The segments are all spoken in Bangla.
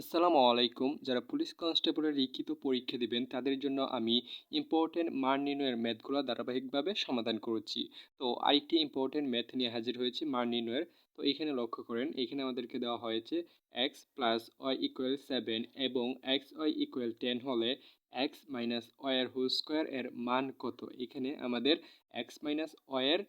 আসসালামু আলাইকুম। যারা পুলিশ কনস্টেবলের লিখিত পরীক্ষা দিবেন, তাদের জন্য আমি ইম্পর্টেন্ট মান নির্ণয়ের ম্যাথগুলো ধারাবাহিকভাবে সমাধান করেছি। তো আরেকটি ইম্পর্টেন্ট ম্যাথ নিয়ে হাজির হয়েছি মান নির্ণয়ের। তো এখানে লক্ষ্য করেন, এখানে আমাদেরকে দেওয়া হয়েছে x plus y equal seven এবং এক্স ওয়াই ইকুয়াল টেন হলে এক্স মাইনাস ওয়াইয়ের হোল স্কোয়ার এর মান কত? এখানে আমাদের এক্স মাইনাস ওয়াইয়ের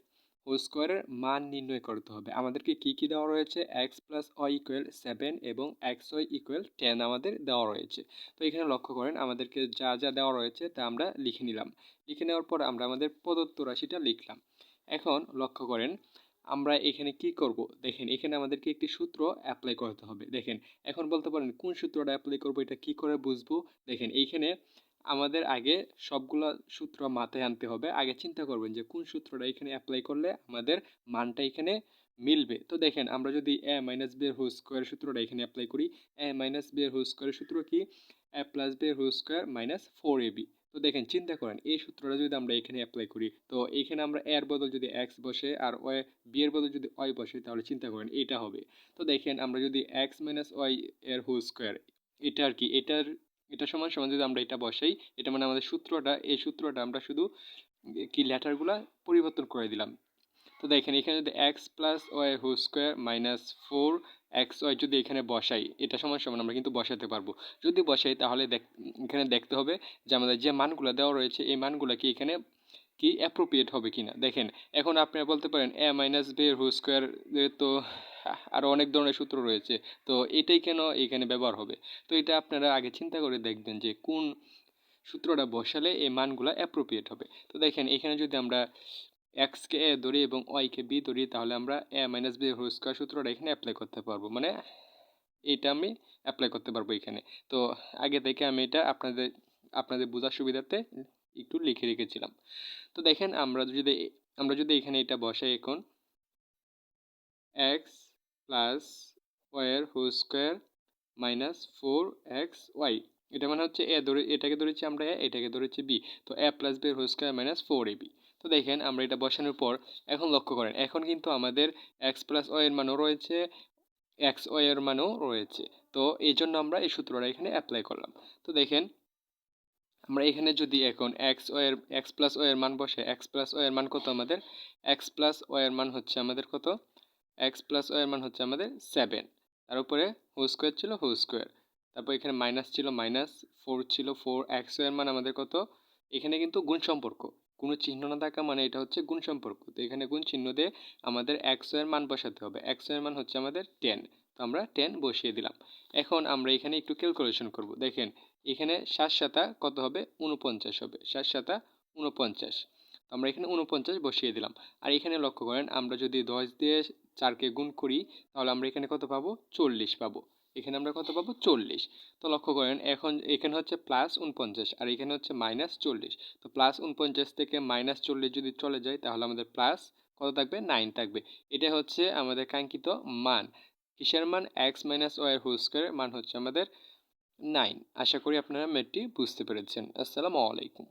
হোল স্কোয়ারের মান নির্ণয় করতে হবে। আমাদেরকে কি কি দেওয়া রয়েছে? X plus y equal seven এবং এক্স ওয়াই ইকুয়াল টেন আমাদের দেওয়া রয়েছে। তো এখানে লক্ষ্য করেন, আমাদেরকে যা যা দেওয়া রয়েছে তা আমরা লিখে নিলাম। লিখে নেওয়ার পর আমরা আমাদের প্রদত্ত রাশিটা লিখলাম। এখন লক্ষ্য করেন, আমরা এখানে কি করব? দেখেন, এখানে আমাদেরকে একটি সূত্র অ্যাপ্লাই করতে হবে। দেখেন, এখন বলতে পারেন, কোন সূত্রটা অ্যাপ্লাই করব, এটা কি করে বুঝব? দেখেন, এইখানে আমাদের আগে সবগুলো সূত্র মাথায় আনতে হবে। আগে চিন্তা করবেন যে কোন সূত্রটা এখানে অ্যাপ্লাই করলে আমাদের মানটা এখানে মিলবে। তো দেখেন, আমরা যদি এ মাইনাস বি এর হোল স্কোয়ার সূত্রটা এখানে অ্যাপ্লাই করি এ মাইনাস বি এর হোল স্কোয়ারের সূত্র কি? এ প্লাস বি এর whole square minus four a b তো দেখেন, চিন্তা করেন, এই সূত্রটা যদি আমরা এখানে অ্যাপ্লাই করি, তো এখানে আমরা এর বদল যদি এক্স বসে আর ওয়াই বি এর বদল যদি ওয়াই বসে, তাহলে চিন্তা করেন এটা হবে। তো দেখেন, আমরা যদি এক্স মাইনাস ওয়াই এর হোল স্কোয়ার এটা আর কি, এটার এটা সমান সমান যদি আমরা এটা বসাই, এটা মানে আমাদের সূত্রটা, এই সূত্রটা আমরা শুধু কি লেটারগুলা পরিবর্তন করে দিলাম। তো দেখেন, এখানে যদি x plus y whole square minus four x y যদি এখানে বসাই, এটা সমান সমান আমরা কিন্তু বসাতে পারব। যদি বসাই তাহলে দেখ, এখানে দেখতে হবে যে আমাদের যে মানগুলো দেওয়া রয়েছে, এই মানগুলো কি এখানে কি অ্যাপ্রোপ্রিয়েট হবে কিনা? দেখেন, এখন আপনারা বলতে পারেন এ মাইনাস বি এর হোল স্কোয়ার তো আরও অনেক ধরনের সূত্র রয়েছে। তো এটাই কেন এখানে ব্যবহার হবে? তো এটা আপনারা আগে চিন্তা করে দেখবেন যে কোন সূত্রটা বসালে এই মানগুলো অ্যাপ্রোপ্রিয়েট হবে। তো দেখেন, এখানে যদি আমরা এক্সকে এ ধরি এবং ওয়াইকে বি ধরি, তাহলে আমরা a minus b whole square সূত্রটা এখানে অ্যাপ্লাই করতে পারব। মানে এটা আমি অ্যাপ্লাই করতে পারব এখানে। তো আগে থেকে আমি এটা আপনাদের আপনাদের বোঝার সুবিধার্থে একটু লিখে রেখেছিলাম। তো দেখেন, আমরা যদি আমরা যদি এখানে এটা বসাই এখন এক্স প্লাস ওয়াইয়ের whole square minus four x y এটা মানে হচ্ছে এ ধরে, এটাকে ধরেছি আমরা এ, এটাকে ধরেছি বি। তো a plus b whole square minus four a b তো দেখেন আমরা এটা বসানোর পর এখন লক্ষ্য করেন, এখন কিন্তু আমাদের এক্স প্লাস ওয়াইয়ের মানও রয়েছে এক্স ওয়াইয়ের মানও রয়েছে। তো এই জন্য আমরা এই সূত্রটা এখানে অ্যাপ্লাই করলাম। তো দেখেন, আমরা এখানে যদি এখন এক্স ওয়ের এক্স প্লাস ওয়ের মান বসে এক্স প্লাস ওয়ের মান কত আমাদের? এক্স প্লাস ওয়ের মান হচ্ছে আমাদের কত? এক্স প্লাস ওয়ের মান হচ্ছে আমাদের সেভেন তার উপরে হো স্কোয়ার ছিল হো স্কোয়ার তারপর এখানে মাইনাস ছিল মাইনাস ফোর ছিল ফোর এক্স ওয়ের মান আমাদের কত? এখানে কিন্তু গুণ সম্পর্ক। কোনো চিহ্ন না থাকা মানে এটা হচ্ছে গুণ সম্পর্ক। তো এখানে গুণ চিহ্ন দিয়ে আমাদের এক্সের মান বসাতে হবে। এক্সের মান হচ্ছে আমাদের টেন তো আমরা টেন বসিয়ে দিলাম। এখন আমরা এখানে একটু ক্যালকুলেশন করব। দেখেন, এখানে সাত সাতা কত হবে? উনপঞ্চাশ হবে। সাত সাতা উনপঞ্চাশ আমরা এখানে উনপঞ্চাশ বসিয়ে দিলাম। আর এখানে লক্ষ্য করেন, আমরা যদি দশ দিয়ে চারকে গুণ করি, তাহলে আমরা এখানে কত পাবো? চল্লিশ পাবো। এখানে আমরা কত পাবো? চল্লিশ। তো লক্ষ্য করেন, এখন এখানে হচ্ছে প্লাস উনপঞ্চাশ আর এখানে হচ্ছে মাইনাস চল্লিশ। তো প্লাস উনপঞ্চাশ থেকে মাইনাস চল্লিশ যদি চলে যায়, তাহলে আমাদের প্লাস কত থাকবে? নাইন থাকবে। এটা হচ্ছে আমাদের কাঙ্ক্ষিত মান। কিসের মান? এক্স মাইনাস ওয়াই হোল স্কোয়ারের মান হচ্ছে আমাদের নাইন আশা করি আপনারা ম্যাটটি বুঝতে পেরেছেন। আসসালামু আলাইকুম।